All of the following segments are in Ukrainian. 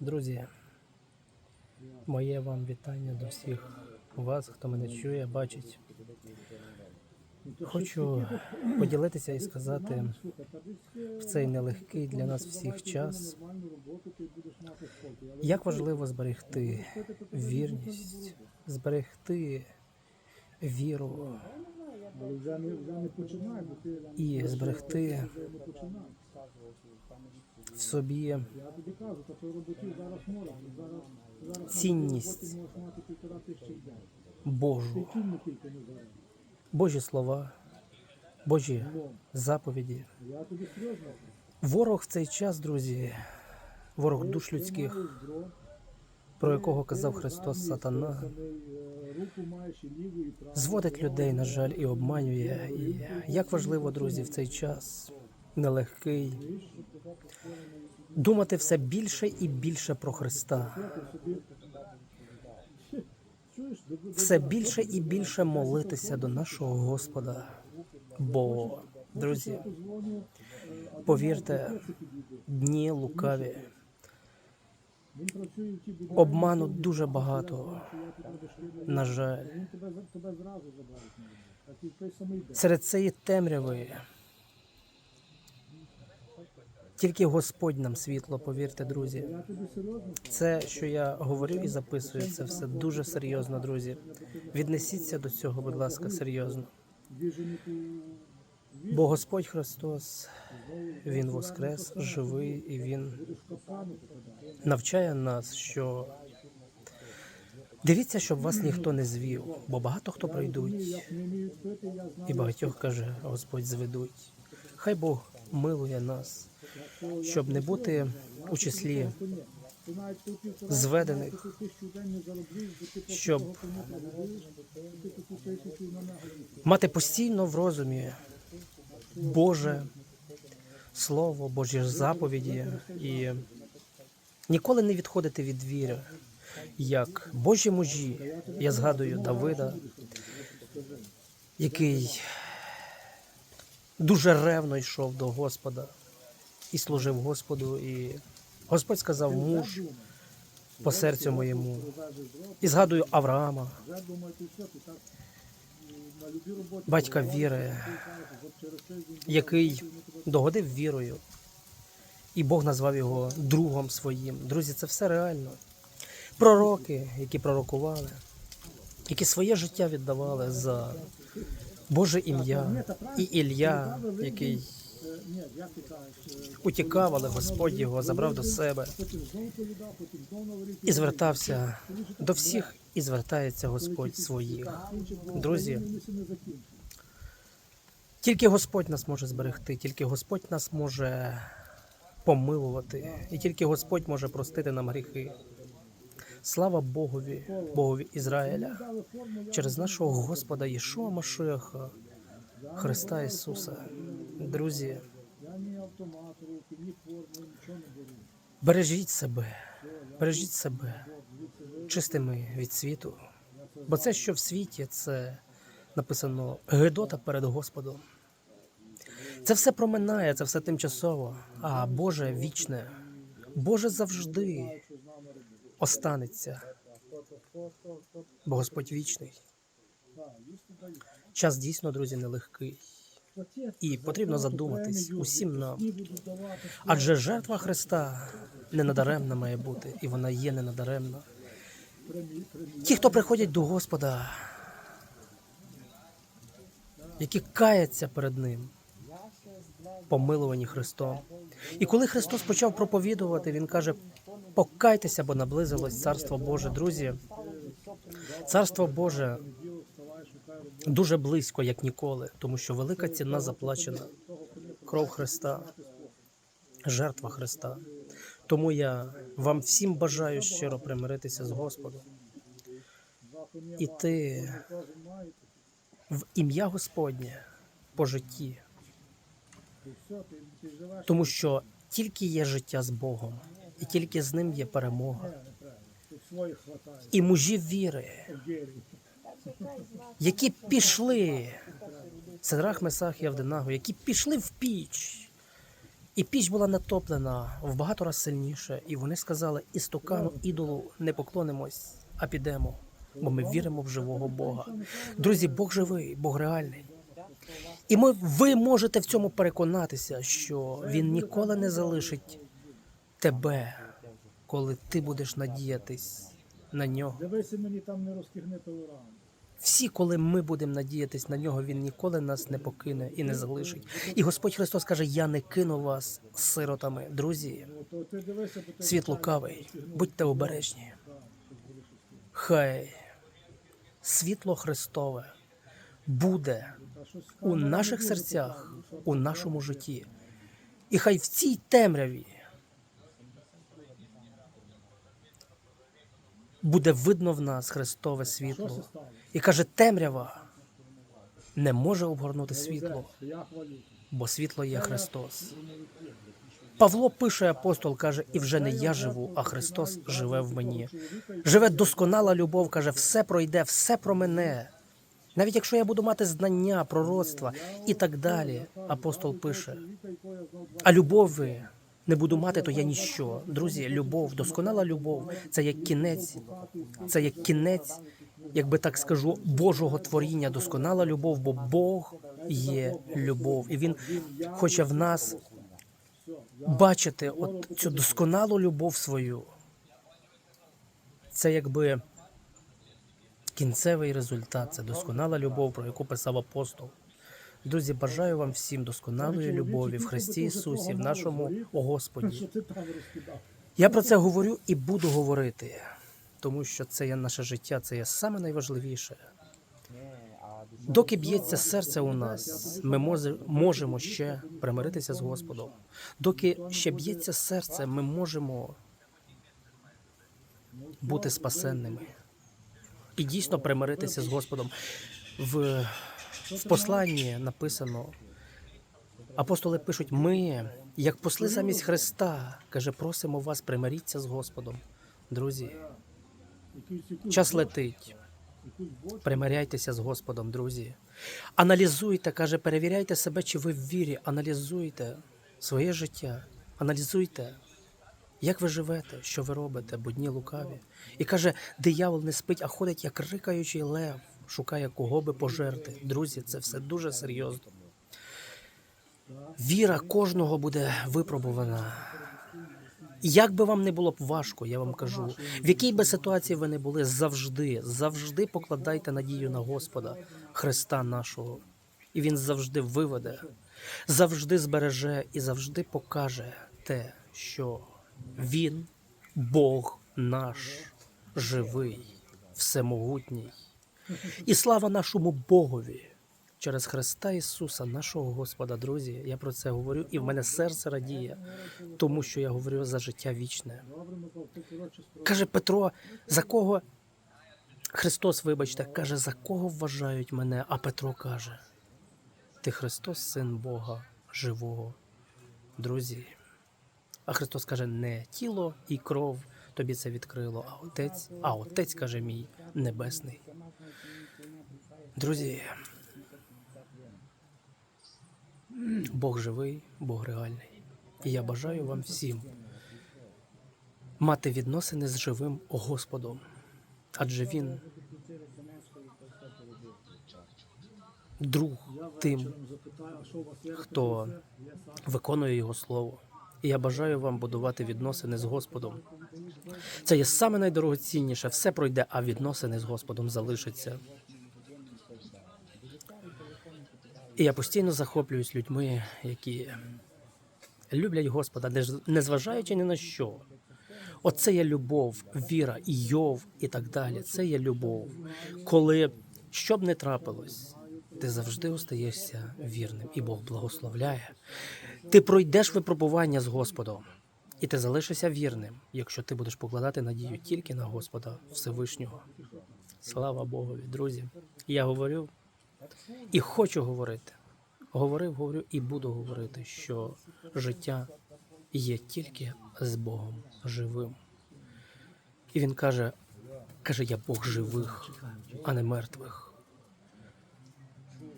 Друзі, моє вам вітання до всіх вас, хто мене чує, бачить. Хочу поділитися і сказати в цей нелегкий для нас всіх час, як важливо зберегти вірність, зберегти віру І зберегти в собі Цінність. Божу. Божі слова, Божі заповіді. Ворог в цей час, друзі, ворог душ людських, про якого казав Христос Сатана, зводить людей, на жаль, і обманює. І як важливо, друзі, в цей час нелегкий думати все більше і більше про Христа, все більше і більше молитися до нашого Господа. Бо, друзі, повірте, дні лукаві, він працює в тій будівлі, обману дуже багато. На жаль, серед цієї темряви тільки Господь нам світло, повірте, друзі. Це, що я говорю і записую, це все дуже серйозно, друзі. Віднесіться до цього, будь ласка, серйозно. Бо Господь Христос, Він воскрес, живий, і Він навчає нас, що дивіться, щоб вас ніхто не звів, бо багато хто прийдуть, і багатьох каже, Господь зведуть. Хай Бог милує нас, щоб не бути у числі зведених, щоб мати постійно в розумі Боже Слово, Божі заповіді і ніколи не відходити від віри. Як Божі мужі, я згадую Давида, який дуже ревно йшов до Господа і служив Господу. І Господь сказав муж по серцю моєму. І згадую Авраама, батька віри, який догодив вірою, і Бог назвав його другом своїм. Друзі, це все реально. Пророки, які пророкували, які своє життя віддавали за Боже ім'я, і Ілля, який утікав, але Господь його забрав до себе і звертався до всіх, і звертається Господь своїх. Друзі. Тільки Господь нас може зберегти, тільки Господь нас може помилувати, і тільки Господь може простити нам гріхи. Слава Богові, Богові Ізраїля, через нашого Господа Єшуа Машеха, Христа Ісуса. Друзі. Бережіть себе, бережіть себе чистими від світу. Бо це, що в світі, це написано Гедота перед Господом. Це все проминає, це все тимчасово, а Боже вічне, Боже завжди останеться. Бо Господь вічний. Час дійсно, друзі, нелегкий. І потрібно задуматись усім нам. Адже жертва Христа не надаремна має бути, і вона є не надаремна. Ті, хто приходять до Господа, які каяться перед Ним, помилувані Христом. І коли Христос почав проповідувати, Він каже: покайтеся, бо наблизилось Царство Боже. Друзі, Царство Боже дуже близько, як ніколи, тому що велика ціна заплачена. Кров Христа, жертва Христа. Тому я вам всім бажаю щиро примиритися з Господом. Іти в ім'я Господнє по житті, тому що тільки є життя з Богом, і тільки з ним є перемога. І мужі віри. Які пішли, Седрах Месах і Авденагу, які пішли в піч І піч була натоплена в багато раз сильніше, і вони сказали: істукану ідолу не поклонимось, а підемо, бо ми віримо в живого Бога. Друзі, Бог живий, Бог реальний. І ми, ви можете в цьому переконатися, що Він ніколи не залишить тебе, коли ти будеш надіятись на нього. Дивися мені там не розкигне рану. Всі, коли ми будемо надіятись на нього, він ніколи нас не покине і не залишить. І Господь Христос каже: Я не кину вас сиротами. Друзі, світ лукавий, будьте обережні. Хай світло Христове буде у наших серцях, у нашому житті. І хай в цій темряві буде видно в нас Христове світло. І каже, темрява не може обгорнути світло, бо світло є Христос. Павло пише апостол, каже, і вже не я живу, а Христос живе в мені. Живе досконала любов, каже, все пройде, все про мене. Навіть якщо я буду мати знання, пророцтва і так далі, апостол пише. А любові не буду мати, то я ніщо. Друзі, любов, досконала любов це як кінець, це як кінець, як би так скажу, Божого творіння, досконала любов, бо Бог є любов, і Він хоче в нас бачити от цю досконалу любов свою. Це якби кінцевий результат, це досконала любов, про яку писав апостол. Друзі, бажаю вам всім досконалої любові в Христі Ісусі, в нашому Господі. Я про це говорю і буду говорити, тому що це є наше життя, це є саме найважливіше. Доки б'ється серце у нас, ми можемо ще примиритися з Господом. Доки ще б'ється серце, ми можемо бути спасенними і дійсно примиритися з Господом. В, в посланні написано. Апостоли пишуть: ми, як посли замість Христа, каже, просимо вас, примиріться з Господом. Друзі, час летить. Примиряйтеся з Господом, друзі. Аналізуйте, каже, перевіряйте себе, чи ви в вірі. Аналізуйте своє життя, аналізуйте, як ви живете, що ви робите, бо дні лукаві. І каже, диявол не спить, а ходить, як рикаючий лев, шукає кого би пожерти. Друзі, це все дуже серйозно. Віра кожного буде випробувана. Як би вам не було б важко, я вам кажу, в якій би ситуації ви не були, завжди, завжди покладайте надію на Господа, Христа нашого, і Він завжди виведе, завжди збереже і завжди покаже те, що Він, Бог наш, живий, всемогутній. І слава нашому Богові через Христа Ісуса, нашого Господа, друзі. Я про це говорю, і в мене серце радіє, тому що я говорю за життя вічне. Каже Петро, за кого Христос, вибачте, каже, за кого вважають мене? А Петро каже: Ти Христос, син Бога живого. Друзі. А Христос каже: не тіло і кров тобі це відкрило, а Отець, а Отець каже мій небесний. Друзі, Бог живий, Бог реальний. І я бажаю вам всім мати відносини з живим Господом, адже Він друг тим, хто виконує Його слово. І я бажаю вам будувати відносини з Господом. Це є саме найдорогоцінніше. Все пройде, а відносини з Господом залишаться. І я постійно захоплююсь людьми, які люблять Господа, незважаючи ні на що. Оце є любов, віра, Йов, і так далі. Це є любов. Коли що б не трапилось, ти завжди остаєшся вірним, і Бог благословляє. Ти пройдеш випробування з Господом, і ти залишишся вірним, якщо ти будеш покладати надію тільки на Господа Всевишнього. Слава Богові, друзі. Я говорю і хочу говорити. Говорив, говорю і буду говорити, що життя є тільки з Богом живим. І він каже: каже, я Бог живих, а не мертвих.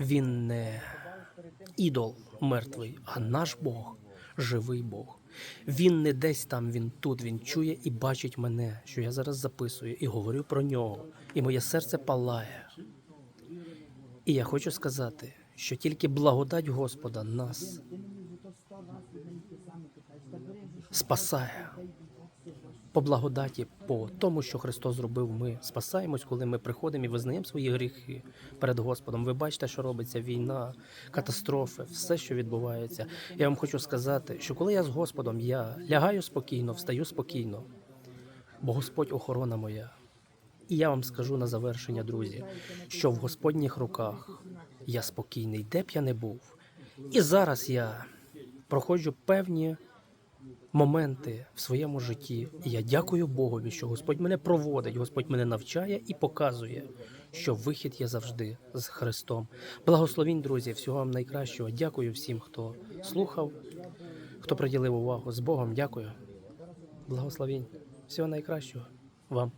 Він не ідол мертвий, а наш Бог живий Бог. Він не десь там, він тут, він чує і бачить мене, що я зараз записую і говорю про нього. І моє серце палає. І я хочу сказати, що тільки благодать Господа нас спасає. По благодаті, по тому, що Христос зробив, ми спасаємось, коли ми приходимо і визнаємо свої гріхи перед Господом. Ви бачите, що робиться війна, катастрофи, все, що відбувається. Я вам хочу сказати, що коли я з Господом, я лягаю спокійно, встаю спокійно, бо Господь охорона моя. І я вам скажу на завершення, друзі, що в Господніх руках я спокійний, де б я не був. І зараз я проходжу певні моменти в своєму житті. І я дякую Богові, що Господь мене проводить, Господь мене навчає і показує, що вихід є завжди з Христом. Благословінь, друзі, всього вам найкращого. Дякую всім, хто слухав, хто приділив увагу. З Богом дякую. Благословінь. Всього найкращого вам.